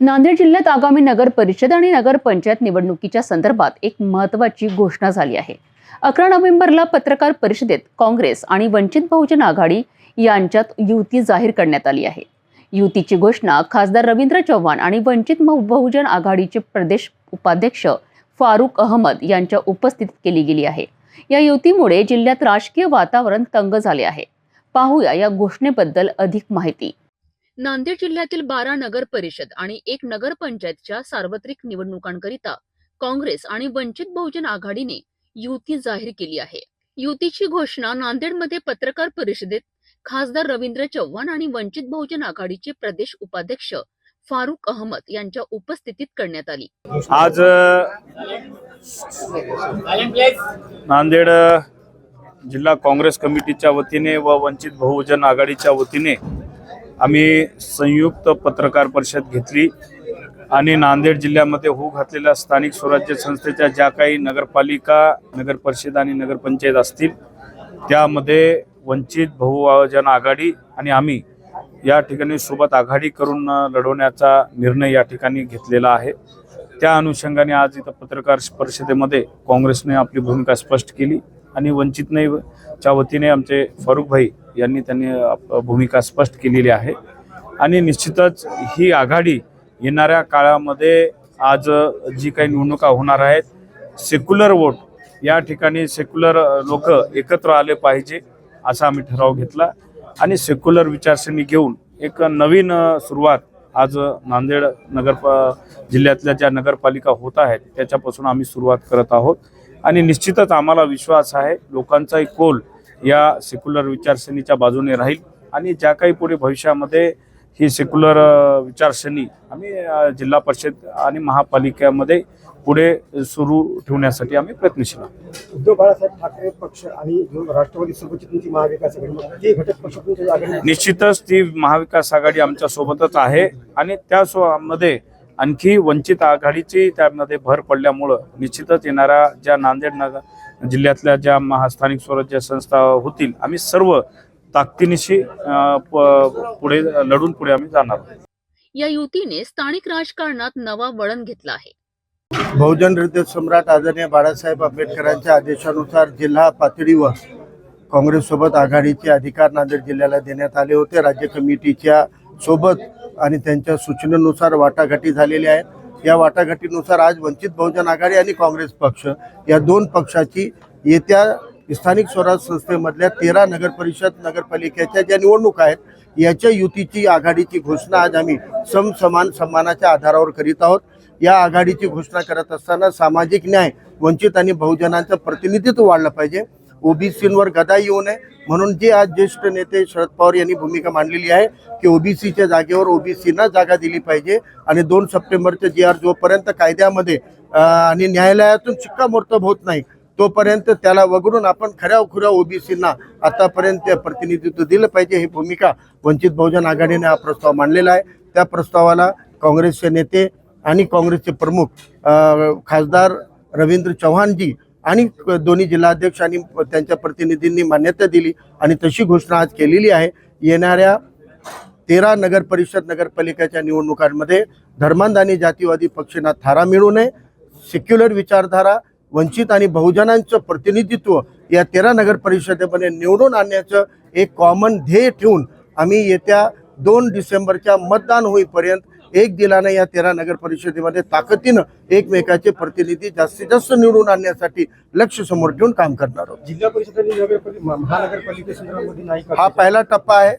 नांदेड जिल्ह्यात आगामी नगर परिषद आणि नगरपंचायत निवडणुकीच्या संदर्भात एक महत्त्वाची घोषणा झाली आहे. अकरा नोव्हेंबरला पत्रकार परिषदेत काँग्रेस आणि वंचित बहुजन आघाडी यांच्यात युती जाहीर करण्यात आली आहे. युतीची घोषणा खासदार रवींद्र चव्हाण आणि वंचित बहुजन आघाडीचे प्रदेश उपाध्यक्ष फारुख अहमद यांच्या उपस्थितीत केली गेली आहे. या युतीमुळे जिल्ह्यात राजकीय वातावरण तंग झाले आहे. पाहूया या घोषणेबद्दल अधिक माहिती. नांदेड जिल्ह्यातील बारा नगर परिषद आणि एक नगरपंचायतच्या सार्वत्रिक निवडणुकांकरिता काँग्रेस आणि वंचित बहुजन आघाडीने युती जाहीर केली आहे. युतीची घोषणा नांदेडमध्ये पत्रकार परिषदेत खासदार रवींद्र चव्हाण आणि वंचित बहुजन आघाडीचे प्रदेश उपाध्यक्ष फारुख अहमद यांच्या उपस्थितीत करण्यात आली. आज नांदेड जिल्हा काँग्रेस कमिटीच्या वतीने व वंचित बहुजन आघाडीच्या वतीने आम्ही संयुक्त पत्रकार परिषद घेतली आणि नांदेड जिल्ह्यामध्ये होऊ घातलेल्या स्थानिक स्वराज्य संस्थेच्या ज्या काही नगरपालिका नगर परिषद आणि नगरपंचायत असतील त्यामध्ये वंचित बहुजन आघाडी आणि आम्ही या ठिकाणी सोबत आघाडी करून लढवण्याचा निर्णय या ठिकाणी घेतलेला आहे. त्या अनुषंगाने आज इथं पत्रकार परिषदेमध्ये काँग्रेसने आपली भूमिका स्पष्ट केली. आणि वंचितने च्या वतीने आमचे फारुख भाई यांनी त्यांनी भूमिका स्पष्ट केलेली आहे. आणि निश्चितच ही आघाडी येणाऱ्या काळामध्ये आज जी काही निवडणुका होणार आहेत सेक्युलर वोट या ठिकाणी सेक्युलर लोक एकत्र आले पाहिजे असा आम्ही ठराव घेतला. आणि सेक्युलर विचारसरणी घेऊन एक नवीन सुरुवात आज नांदेड नगर जिल्ह्यातल्या ज्या नगरपालिका होत आहेत त्याच्यापासून आम्ही सुरुवात करत आहोत. आणि निश्चितच आम्हाला विश्वास आहे लोकांचाही कोल या सेक्युलर विचारसरणीच्या बाजूने राहील. आणि ज्या काही पुढे भविष्यामध्ये ही सेक्युलर विचारसरणी आम्ही जिल्हा परिषद आणि महापालिकेमध्ये पुढे सुरू ठेवण्यासाठी आम्ही प्रयत्नशील आहोत. उद्धव बाळासाहेब ठाकरे पक्ष आणि राष्ट्रवादी महाविकास आघाडी घटक पक्ष निश्चितच ती महाविकास आघाडी आमच्या सोबतच आहे आणि त्यामध्ये आणखी वंचित आघाडीची त्यामध्ये भर पडल्यामुळं निश्चितच येणाऱ्या ज्या नांदेड नगर जिल्ह्यातल्या ज्या महास्थानिक स्वराज्य संस्था होतील आम्ही सर्व ताकदीनिशी पुढे लढून पुढे आम्ही जाणार आहोत. या युतीने स्थानिक राजकारणात नवा वळण घेतला आहे. बहुजन हृदय सम्राट आदरणीय बाळासाहेब आंबेडकरांच्या आदेशानुसार जिल्हा पातळीवर काँग्रेससोबत आघाडीचे अधिकार नांदेड जिल्ह्याला देण्यात आले होते. राज्य कमिटीच्या सोबत आणि त्यांच्या सूचनेनुसार वाटाघाटी झालेल्या आहेत. या वाटाघाटीनुसार आज वंचित बहुजन आघाडी आणि काँग्रेस पक्ष या दोन पक्षाची येत्या स्थानिक स्वराज संस्थेमधल्या तेरा नगरपरिषद नगरपालिकेच्या ज्या निवडणुका आहेत याच्या युतीची आघाडीची घोषणा आज आम्ही समसमान सन्मानाच्या आधारावर करीत आहोत. या आघाडीची घोषणा करत असताना सामाजिक न्याय वंचित आणि बहुजनांचं प्रतिनिधित्व वाढलं पाहिजे. ओबीसींवर गदा येऊ नये. म्हणून जे आज ज्येष्ठ नेते शरद पवार यांनी भूमिका मांडलेली आहे की ओबीसीच्या जागेवर ओबीसींना जागा दिली पाहिजे आणि दोन सप्टेंबरचे जी आर जोपर्यंत कायद्यामध्ये आणि न्यायालयातून शिक्कामोर्तब होत नाही तोपर्यंत त्याला वगळून आपण खऱ्या खुऱ्या ओबीसींना आतापर्यंत प्रतिनिधित्व दिलं पाहिजे ही भूमिका वंचित बहुजन आघाडीने हा प्रस्ताव मांडलेला आहे. त्या प्रस्तावाला काँग्रेसचे नेते आणि काँग्रेसचे प्रमुख खासदार रवींद्र चव्हाणजी आणि दोन्ही जिल्हाध्यक्ष आणि त्यांच्या प्रतिनिधींनी मान्यता दिली आणि तशी घोषणा आज केलेली आहे. येणाऱ्या तेरा नगर परिषद नगरपालिकेच्या निवडणुकांमध्ये धर्मांध आणि जातीवादी पक्षांना थारा मिळू नये सेक्युलर विचारधारा वंचित आणि बहुजनांचं प्रतिनिधित्व या तेरा नगर परिषदेमध्ये निवडून आणण्याचं एक कॉमन ध्येय ठेवून आम्ही येत्या दोन डिसेंबरच्या मतदान होईपर्यंत एक दिलानं या तेरा नगर परिषदेमध्ये. ताकदीनं एकमेकाचे प्रतिनिधी जास्तीत जास्त निवडून आणण्यासाठी लक्ष समोर ठेवून काम करणार आहोत. जिल्हा परिषद महानगरपालिकेसंदर्भामध्ये हा पहिला टप्पा आहे.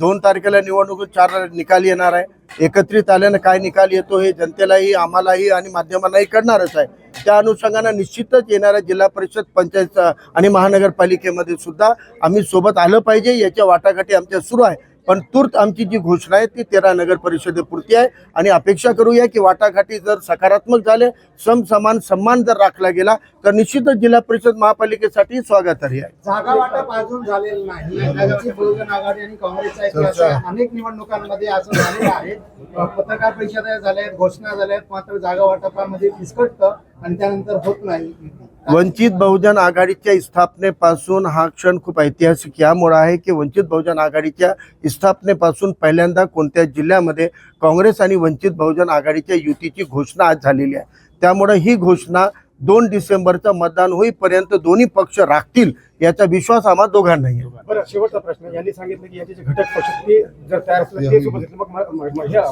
दोन तारखेला निवडणूक चार निकाल येणार आहे. एकत्रित आल्यानं काय निकाल येतो हे जनतेलाही आम्हालाही आणि माध्यमांनाही कळणारच आहे. त्या अनुषंगानं निश्चितच येणाऱ्या जिल्हा परिषद पंचायत आणि महानगरपालिकेमध्ये सुद्धा आम्ही सोबत आलं पाहिजे. याच्या वाटाघाटी आमच्या सुरू आहे. पण तूर्त आमची जी घोषणा आहे ती तेरा नगर परिषदेपुरती आहे. आणि अपेक्षा करूया की वाटाघाटी जर सकारात्मक झाले समसमान सन्मान जर राखला गेला तर निश्चितच जिल्हा परिषद महापालिकेसाठी स्वागतार्ह आहे. जागा वाटप अजून झालेलं नाही. वंचित बहुजन आघाडी आणि काँग्रेसचा इतिहास आहे. अनेक निवडणुकांमध्ये असं झालेलं आहे. अ, पत्रकार परिषदा झाल्या आहेत घोषणा झाल्या आहेत मात्र जागा वाटपामध्ये फिसकटतं आणि त्यानंतर होत नाही. वंचित बहुजन आघाडीच्या स्थापनेपासून हा क्षण खूप ऐतिहासिक यामुळे आहे की वंचित बहुजन आघाडीच्या स्थापनेपासून पहिल्यांदा कोणत्या जिल्ह्यामध्ये काँग्रेस आणि वंचित बहुजन आघाडीच्या युतीची घोषणा आज झालेली आहे. त्यामुळे ही घोषणा दोन डिसेंबरचं मतदान होईपर्यंत दोन्ही पक्ष राखतील याचा विश्वास आम्हा दोघांनाही बरं शेवटचा प्रश्न. यांनी सांगितलं की याचे घटक पक्ष जर तयार असले हे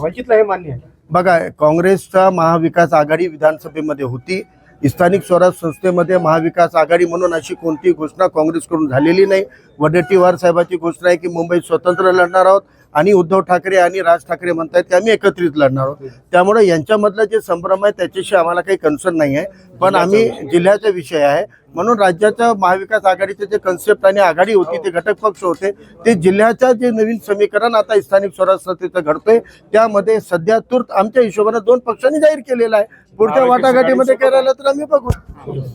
वंचितला हे मान्य आहे. बघा काँग्रेसचा महाविकास आघाडी विधानसभेमध्ये होती. स्थानिक स्वराज संस्थेमध्ये महाविकास आघाडी म्हणून अशी कोणतीही घोषणा काँग्रेसकडून झालेली नाही. वडेट्टीवार साहेबाची घोषणा आहे की मुंबईत स्वतंत्र लढणार आहोत. आणि उद्धव ठाकरे आणि राज ठाकरे म्हणतात की आम्ही एकत्रित लढणार आहोत. त्यामुळे यांच्यामधलं जे संभ्रम आहे त्याच्याशी आम्हाला काही कन्सर्न नाही आहे. पण आम्ही जिल्ह्याचा विषय आहे. म्हणून राज्याच्या महाविकास आघाडीचे जे कन्सेप्ट आणि आघाडी होती ते घटक पक्ष होते ते जिल्ह्याच्या जे नवीन समीकरण आता स्थानिक स्वराज संस्थेचं घडतंय त्यामध्ये सध्या तूर्त आमच्या हिशोबाने दोन पक्षांनी जाहीर केलेला आहे. पुढच्या वाटाघाटीमध्ये करायला तर आम्ही बघू.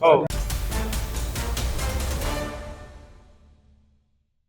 हो.